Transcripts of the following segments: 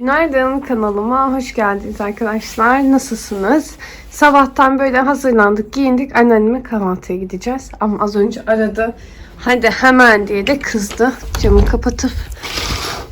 Günaydın kanalıma hoş geldiniz arkadaşlar. Nasılsınız? Sabahtan böyle hazırlandık, giyindik. Anneanneme kahvaltıya gideceğiz. Ama az önce aradı. Hadi hemen diye de kızdı. Camı kapatıp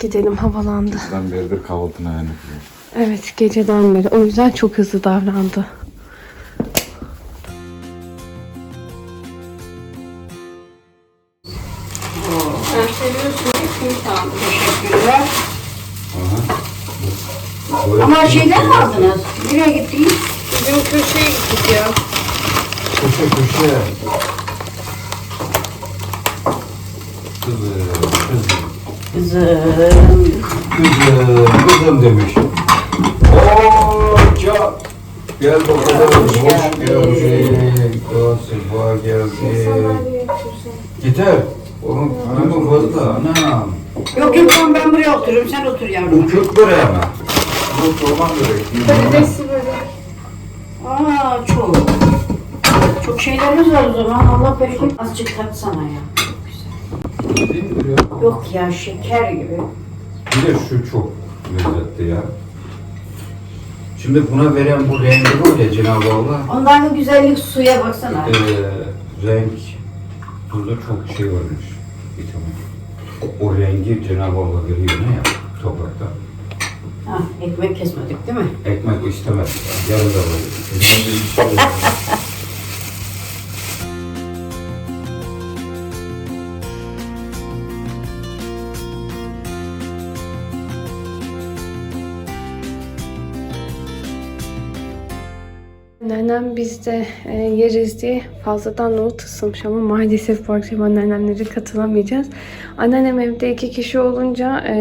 gidelim havalandı. Ben beridir kahvaltına yani. Evet geceden beri. O yüzden çok hızlı davrandı. Ama şeyden mi aldınız? Nereye gittiniz? Bizim köşeye gittik ya. Köşe köşe. Kızım, kızım, Kızım. kızım, kızım demiş. Oo, ya. Gel bakalım, hoş geldin. Sefa geldi. Yeter. Onun hanımı fazla, anam. Yok yok ben buraya otururum. Sen otur Bu yavrum. kök böreği mi? Bu. Patatesli böyle. Aa çok. Çok şeylerimiz var o zaman. Allah bereket. Azıcık tatsana ya. Değil mi ya? Yok ya şeker gibi. Bir de şu çok lezzetli ya. Şimdi buna veren bu rengi var ya Cenab-ı Allah. Ondan da güzellik suya baksana. Ee, renk, burada çok şey varmış. Vitamin. O rengi Cenab-ı Allah veriyor ne ya toprakta. Ha, ekmek kesmedik değil mi? Ekmek istemez. Yarın da var. Nenem bizde e, yeriz diye fazladan nohut ısınmış ama maalesef bu akşam anneannemlere katılamayacağız. Anneannem evde iki kişi olunca e,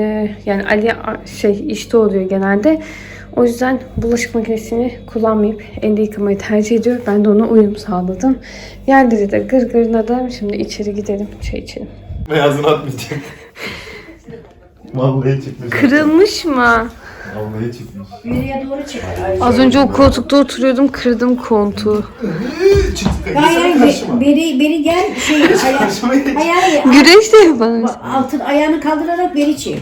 yani Ali şey işte oluyor genelde. O yüzden bulaşık makinesini kullanmayıp elde yıkamayı tercih ediyor. Ben de ona uyum sağladım. Yerleri de gırgırladım. Şimdi içeri gidelim çay içelim. Beyazını atmayacak. Vallahi çıkmış. Kırılmış mı? Vallahi çıkmış. Yürüye doğru çek. Az önce o koltukta oturuyordum kırdım koltuğu. Çık. Hayır hayır be- beri, beri gel şey aya, ayağı Güreş de yaparız. altın ayağını kaldırarak beri çek.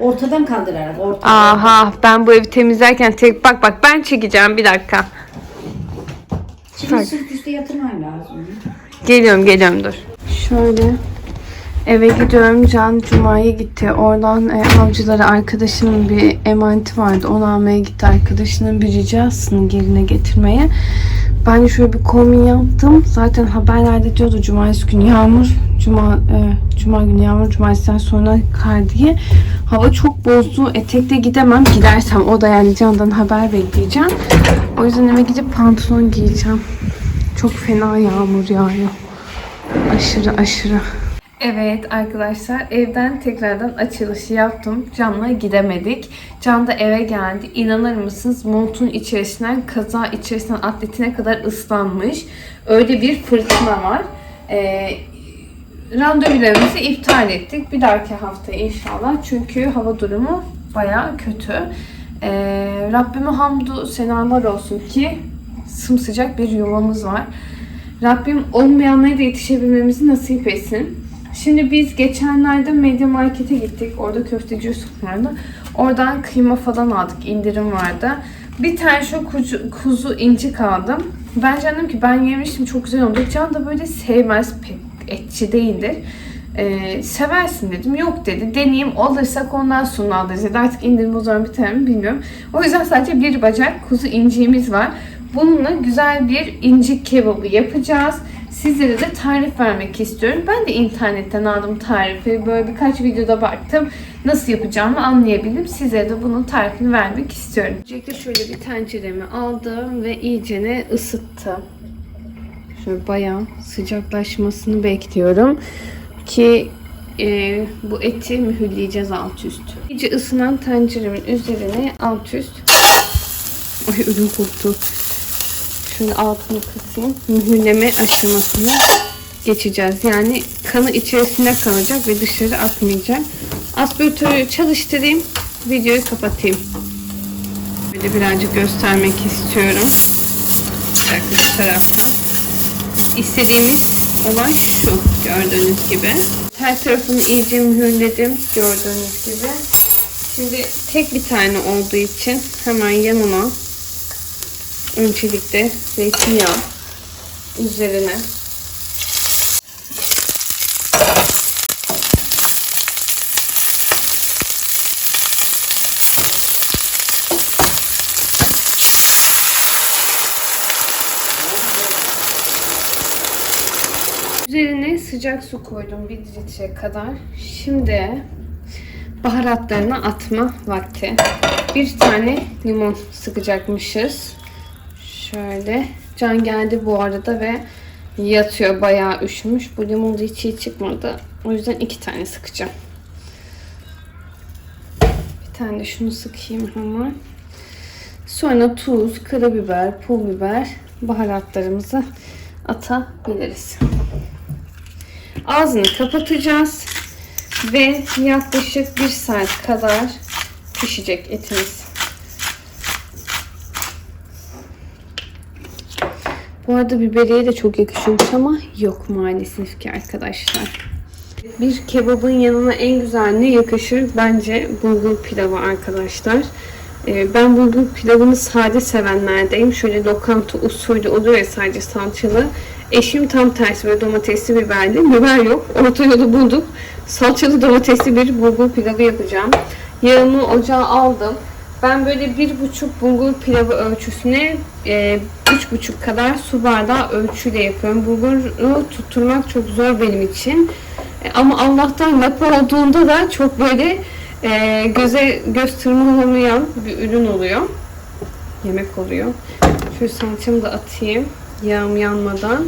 Ortadan kaldırarak ortadan. Aha ben bu evi temizlerken tek bak bak ben çekeceğim bir dakika. Şimdi sırf üstte yatırman lazım. Geliyorum geliyorum dur. Şöyle eve gidiyorum. Can Cuma'ya gitti. Oradan e, avcılara arkadaşının bir emaneti vardı. Onu almaya gitti. Arkadaşının bir ricasını yerine getirmeye. Ben şöyle bir kombin yaptım. Zaten haberlerde diyordu cumartesi günü yağmur. Cuma, e, Cuma günü yağmur. Cumartesiden sonra kar diye. Hava çok bozdu. Etekle gidemem. Gidersem o da yani Can'dan haber bekleyeceğim. O yüzden eve gidip pantolon giyeceğim. Çok fena yağmur yağıyor. Aşırı aşırı. Evet arkadaşlar evden tekrardan açılışı yaptım. Can'la gidemedik. Can da eve geldi. İnanır mısınız montun içerisinden kaza içerisinden atletine kadar ıslanmış. Öyle bir fırtına var. Ee, randevularımızı iptal ettik. Bir dahaki hafta inşallah. Çünkü hava durumu baya kötü. Ee, Rabbime hamdü senalar olsun ki sımsıcak bir yuvamız var. Rabbim olmayanlara da yetişebilmemizi nasip etsin. Şimdi biz geçenlerde Media Market'e gittik. Orada köfteci Yusuf vardı. Oradan kıyma falan aldık. indirim vardı. Bir tane şu kuzu, kuzu incik aldım. Ben canım ki ben yemiştim çok güzel oldu. Can da böyle sevmez pek etçi değildir. Ee, seversin dedim. Yok dedi. Deneyeyim alırsak ondan sonra alırız dedi. Artık indirim o zaman biter mi bilmiyorum. O yüzden sadece bir bacak kuzu inciğimiz var. Bununla güzel bir incik kebabı yapacağız. Sizlere de tarif vermek istiyorum. Ben de internetten aldım tarifi. Böyle birkaç videoda baktım. Nasıl yapacağımı anlayabildim. Size de bunun tarifini vermek istiyorum. Öncelikle şöyle bir tenceremi aldım ve iyicene ısıttım. Şöyle bayağı sıcaklaşmasını bekliyorum ki e, bu eti mühürleyeceğiz alt üst. İyice ısınan tenceremin üzerine alt üst Ay ödüm koptu. Şöyle altını kısayım. Mühürleme aşamasına geçeceğiz. Yani kanı içerisinde kalacak ve dışarı atmayacak. Aspiratörü çalıştırayım. Videoyu kapatayım. Böyle birazcık göstermek istiyorum. Dakika şu taraftan. İstediğimiz olay şu. Gördüğünüz gibi. Her tarafını iyice mühürledim. Gördüğünüz gibi. Şimdi tek bir tane olduğu için hemen yanına öncelikle zeytinyağı üzerine Üzerine sıcak su koydum bir litre kadar. Şimdi baharatlarını atma vakti. Bir tane limon sıkacakmışız. Şöyle. Can geldi bu arada ve yatıyor. Bayağı üşümüş. Bu limon da hiç iyi çıkmadı. O yüzden iki tane sıkacağım. Bir tane de şunu sıkayım hemen. Sonra tuz, karabiber, pul biber, baharatlarımızı atabiliriz. Ağzını kapatacağız ve yaklaşık bir saat kadar pişecek etimiz. Bu arada biberiye de çok yakışıyormuş ama yok maalesef ki arkadaşlar. Bir kebabın yanına en güzel ne yakışır? Bence bulgur pilavı arkadaşlar. Ee, Ben bulgur pilavını sade sevenlerdeyim. Şöyle lokanta usulü oluyor ya sadece salçalı. Eşim tam tersi böyle domatesli biberli. Biber yok. Orta yolu bulduk. Salçalı domatesli bir bulgur pilavı yapacağım. Yağımı ocağa aldım. Ben böyle bir buçuk bulgur pilavı ölçüsüne e, üç buçuk kadar su bardağı ölçüyle yapıyorum. Bulguru tutturmak çok zor benim için. E, Ama Allah'tan lapa olduğunda da çok böyle e, göze göz bir ürün oluyor. Yemek oluyor. Şöyle salçamı da atayım. Yağım yanmadan.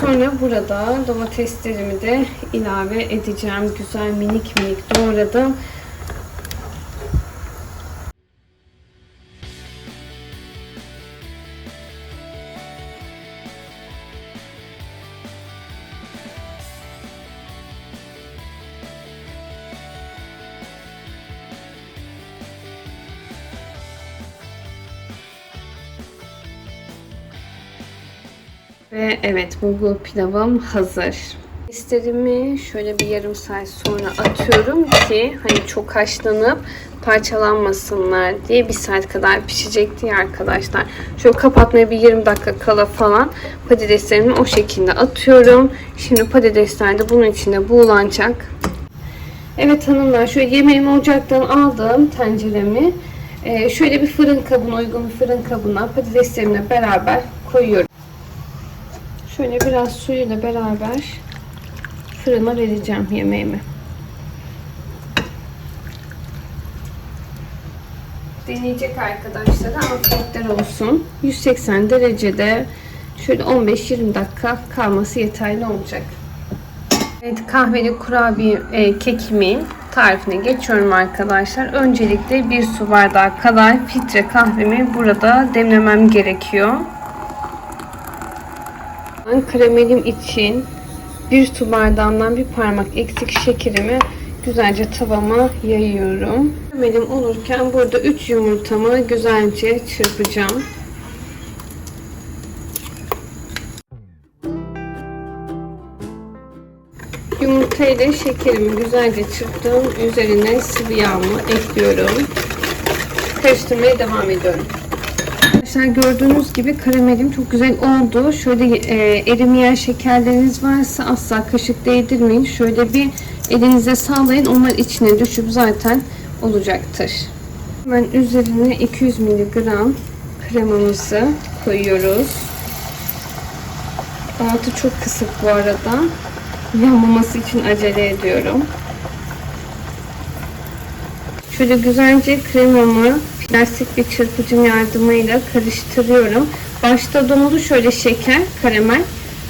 Sonra burada domateslerimi de ilave edeceğim. Güzel minik minik doğradım. Ve evet bulgur pilavım hazır. Domateslerimi şöyle bir yarım saat sonra atıyorum ki hani çok haşlanıp parçalanmasınlar diye bir saat kadar pişecek diye arkadaşlar. Şöyle kapatmaya bir 20 dakika kala falan patateslerimi o şekilde atıyorum. Şimdi patatesler de bunun içinde buğulanacak. Evet hanımlar şöyle yemeğimi ocaktan aldım tenceremi. Ee, şöyle bir fırın kabına uygun bir fırın kabına patateslerimle beraber koyuyorum. Şöyle biraz suyuyla beraber fırına vereceğim yemeğimi. Deneyecek arkadaşlara afiyetler olsun. 180 derecede şöyle 15-20 dakika kalması yeterli olacak. Evet kahveli kurabiye e, kekimin tarifine geçiyorum arkadaşlar. Öncelikle bir su bardağı kadar filtre kahvemi burada demlemem gerekiyor. Ben karamelim için bir su bardağından bir parmak eksik şekerimi güzelce tavama yayıyorum. Karamelim olurken burada 3 yumurtamı güzelce çırpacağım. Yumurta ile şekerimi güzelce çırptım. Üzerine sıvı yağımı ekliyorum. Karıştırmaya devam ediyorum. Arkadaşlar gördüğünüz gibi karamelim çok güzel oldu. Şöyle e, erimeyen şekerleriniz varsa asla kaşık değdirmeyin. Şöyle bir elinize sağlayın. Onlar içine düşüp zaten olacaktır. Hemen üzerine 200 mg kremamızı koyuyoruz. Altı çok kısık bu arada. Yanmaması için acele ediyorum. Şöyle güzelce kremamı plastik bir çırpıcım yardımıyla karıştırıyorum. Başta donulu şöyle şeker, karamel.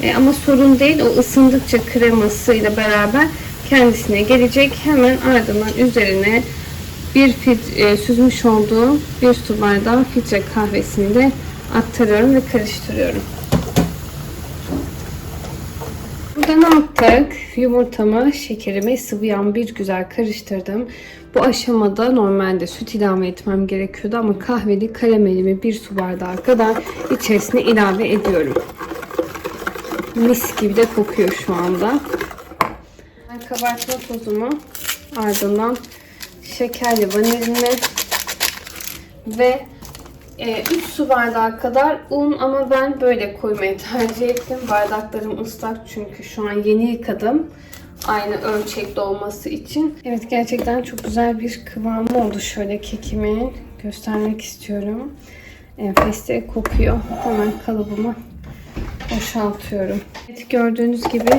E, ama sorun değil. O ısındıkça kremasıyla beraber kendisine gelecek. Hemen ardından üzerine bir fit, e, süzmüş olduğum bir su bardağı filtre kahvesini de aktarıyorum ve karıştırıyorum. Yaptık? Yumurtamı, şekerimi, sıvı yağımı bir güzel karıştırdım. Bu aşamada normalde süt ilave etmem gerekiyordu ama kahveli karamelimi bir su bardağı kadar içerisine ilave ediyorum. Mis gibi de kokuyor şu anda. Ben kabartma tozumu ardından şekerli vanilini ve 3 su bardağı kadar un ama ben böyle koymayı tercih ettim. Bardaklarım ıslak çünkü şu an yeni yıkadım. Aynı ölçekte olması için. Evet gerçekten çok güzel bir kıvamı oldu. Şöyle kekimi göstermek istiyorum. Enfes de kokuyor. Hemen kalıbıma boşaltıyorum. Evet gördüğünüz gibi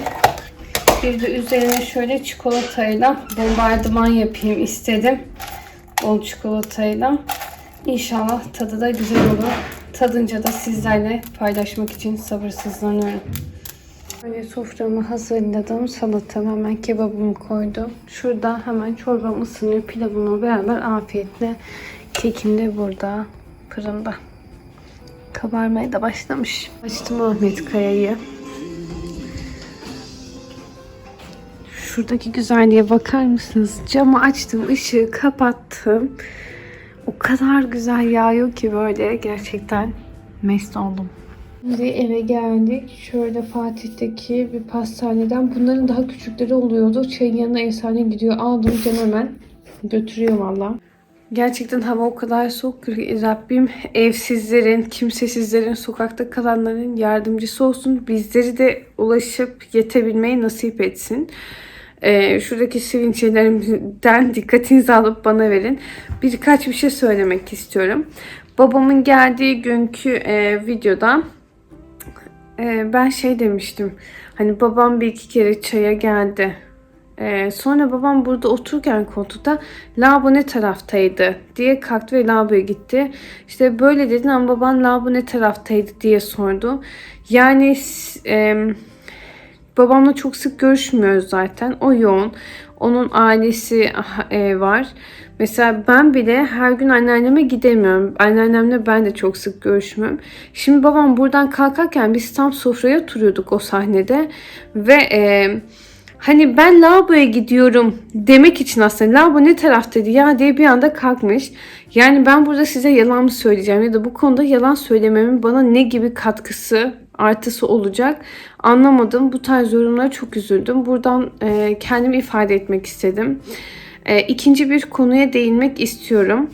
bir de üzerine şöyle çikolatayla bombardıman yapayım istedim. Bol çikolatayla. İnşallah tadı da güzel olur. Tadınca da sizlerle paylaşmak için sabırsızlanıyorum. Böyle soframı hazırladım. Salatam hemen kebabımı koydum. Şurada hemen çorbam ısınıyor. Pilavımla beraber afiyetle kekim de burada fırında. Kabarmaya da başlamış. Açtım Ahmet Kaya'yı. Şuradaki güzelliğe bakar mısınız? Camı açtım, ışığı kapattım. O kadar güzel yağıyor ki böyle gerçekten mest oldum. Şimdi eve geldik. Şöyle Fatih'teki bir pastaneden. Bunların daha küçükleri oluyordu. Çayın yanına efsane gidiyor. Aldım can hemen. Götürüyor valla. Gerçekten hava o kadar soğuk ki Rabbim evsizlerin, kimsesizlerin, sokakta kalanların yardımcısı olsun. Bizleri de ulaşıp yetebilmeyi nasip etsin. Ee, şuradaki sivinçelerimden dikkatinizi alıp bana verin. Birkaç bir şey söylemek istiyorum. Babamın geldiği günkü e, videoda e, ben şey demiştim. Hani babam bir iki kere çaya geldi. E, sonra babam burada otururken koltukta lavabo ne taraftaydı diye kalktı ve lavaboya gitti. İşte böyle dedin ama baban lavabo ne taraftaydı diye sordu. Yani e, babamla çok sık görüşmüyoruz zaten. O yoğun. Onun ailesi e, var. Mesela ben bile her gün anneanneme gidemiyorum. Anneannemle ben de çok sık görüşmüyorum. Şimdi babam buradan kalkarken biz tam sofraya oturuyorduk o sahnede. Ve e, hani ben lavaboya gidiyorum demek için aslında lavabo ne taraftaydı ya diye bir anda kalkmış. Yani ben burada size yalan mı söyleyeceğim ya da bu konuda yalan söylememin bana ne gibi katkısı artısı olacak anlamadım. Bu tarz yorumlara çok üzüldüm. Buradan e, kendimi ifade etmek istedim. E, ikinci bir konuya değinmek istiyorum.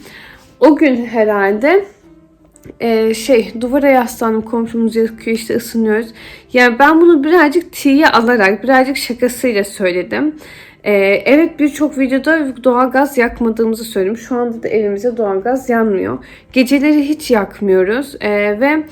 O gün herhalde e, şey duvara yaslandım komşumuz yakıyor işte ısınıyoruz. Yani ben bunu birazcık tiye alarak birazcık şakasıyla söyledim. Ee, evet birçok videoda doğalgaz yakmadığımızı söyledim. Şu anda da evimizde doğalgaz yanmıyor. Geceleri hiç yakmıyoruz ee, ve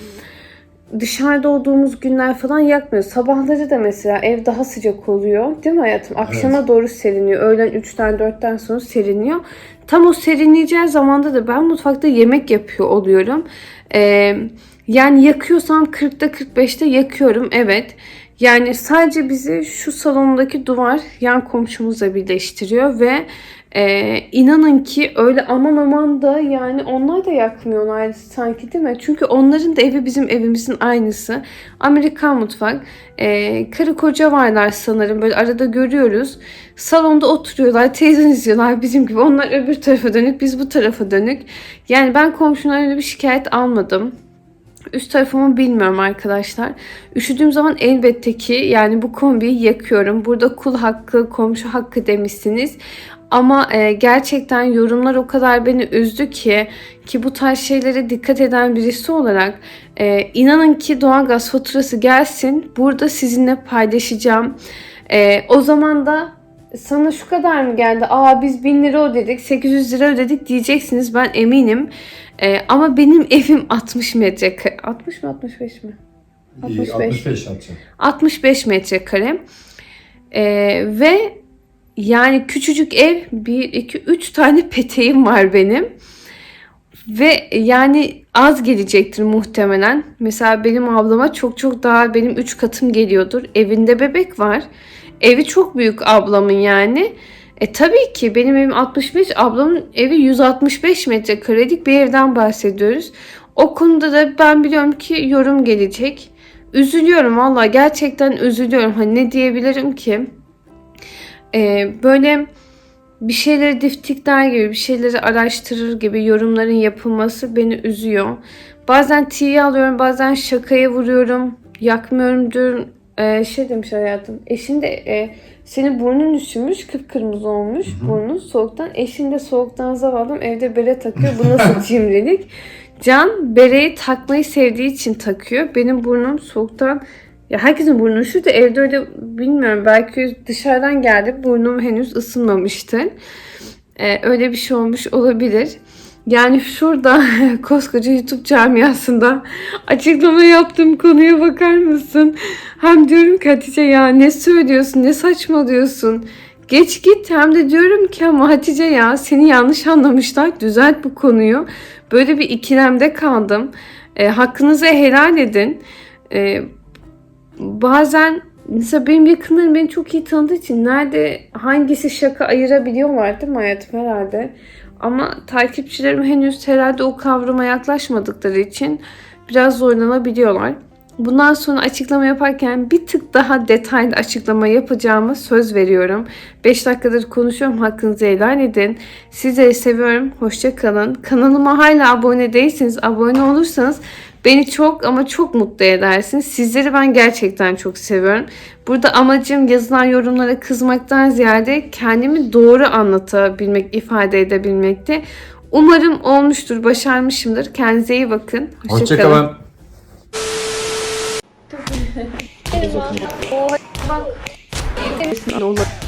dışarıda olduğumuz günler falan yakmıyoruz. Sabahları da mesela ev daha sıcak oluyor. Değil mi hayatım? Akşama Evet. doğru seriniyor. Öğlen 3'ten 4'ten sonra seriniyor. Tam o serinleyeceği zamanda da ben mutfakta yemek yapıyor oluyorum. Ee, yani yakıyorsam 40'ta 45'te yakıyorum. Evet. Yani sadece bizi şu salondaki duvar yan komşumuzla birleştiriyor ve e, inanın ki öyle aman aman da yani onlar da yakmıyorlar sanki değil mi? Çünkü onların da evi bizim evimizin aynısı. Amerikan mutfak. E, karı koca varlar sanırım böyle arada görüyoruz. Salonda oturuyorlar, televizyon izliyorlar bizim gibi. Onlar öbür tarafa dönük, biz bu tarafa dönük. Yani ben komşumdan öyle bir şikayet almadım. Üst tarafımı bilmiyorum arkadaşlar. Üşüdüğüm zaman elbette ki yani bu kombiyi yakıyorum. Burada kul hakkı, komşu hakkı demişsiniz. Ama e, gerçekten yorumlar o kadar beni üzdü ki ki bu tarz şeylere dikkat eden birisi olarak e, inanın ki doğalgaz faturası gelsin. Burada sizinle paylaşacağım. E, o zaman da sana şu kadar mı geldi? Aa biz 1000 lira ödedik, 800 lira ödedik diyeceksiniz. Ben eminim. Ee, ama benim evim 60 metrekare. 60 mı 65 mi? 65. 65 atacağım. 65 metrekare. Ee, ve yani küçücük ev 1, 2, 3 tane peteğim var benim. Ve yani az gelecektir muhtemelen. Mesela benim ablama çok çok daha benim 3 katım geliyordur. Evinde bebek var. Evi çok büyük ablamın yani. E tabii ki benim evim 65, ablamın evi 165 metrekarelik bir evden bahsediyoruz. O konuda da ben biliyorum ki yorum gelecek. Üzülüyorum valla gerçekten üzülüyorum. Hani ne diyebilirim ki? E, böyle bir şeyleri diftikler gibi, bir şeyleri araştırır gibi yorumların yapılması beni üzüyor. Bazen tiye alıyorum, bazen şakaya vuruyorum. Yakmıyorum diyorum. Ee, şey demiş hayatım. Eşin de e, senin burnun üşümüş, kıpkırmızı olmuş burnun soğuktan. Eşin de soğuktan zavallım evde bere takıyor. Bu nasıl cimrilik? Can bereyi takmayı sevdiği için takıyor. Benim burnum soğuktan ya herkesin burnu üşüyor da evde öyle bilmiyorum. Belki dışarıdan geldi. Burnum henüz ısınmamıştı. Ee, öyle bir şey olmuş olabilir. Yani şurada koskoca YouTube camiasında açıklama yaptığım konuya bakar mısın? Hem diyorum ki Hatice ya ne söylüyorsun ne saçmalıyorsun. Geç git hem de diyorum ki ama Hatice ya seni yanlış anlamışlar düzelt bu konuyu. Böyle bir ikilemde kaldım. E, hakkınızı helal edin. E, bazen mesela benim yakınlarım beni çok iyi tanıdığı için nerede hangisi şaka ayırabiliyorlar değil mi hayatım herhalde. Ama takipçilerim henüz herhalde o kavrama yaklaşmadıkları için biraz zorlanabiliyorlar. Bundan sonra açıklama yaparken bir tık daha detaylı açıklama yapacağıma söz veriyorum. 5 dakikadır konuşuyorum. Hakkınızı helal edin. Sizleri seviyorum. Hoşça kalın. Kanalıma hala abone değilseniz abone olursanız beni çok ama çok mutlu edersiniz. Sizleri ben gerçekten çok seviyorum. Burada amacım yazılan yorumlara kızmaktan ziyade kendimi doğru anlatabilmek, ifade edebilmekti. Umarım olmuştur, başarmışımdır. Kendinize iyi bakın. Hoşça kalın. Hoşçakalın.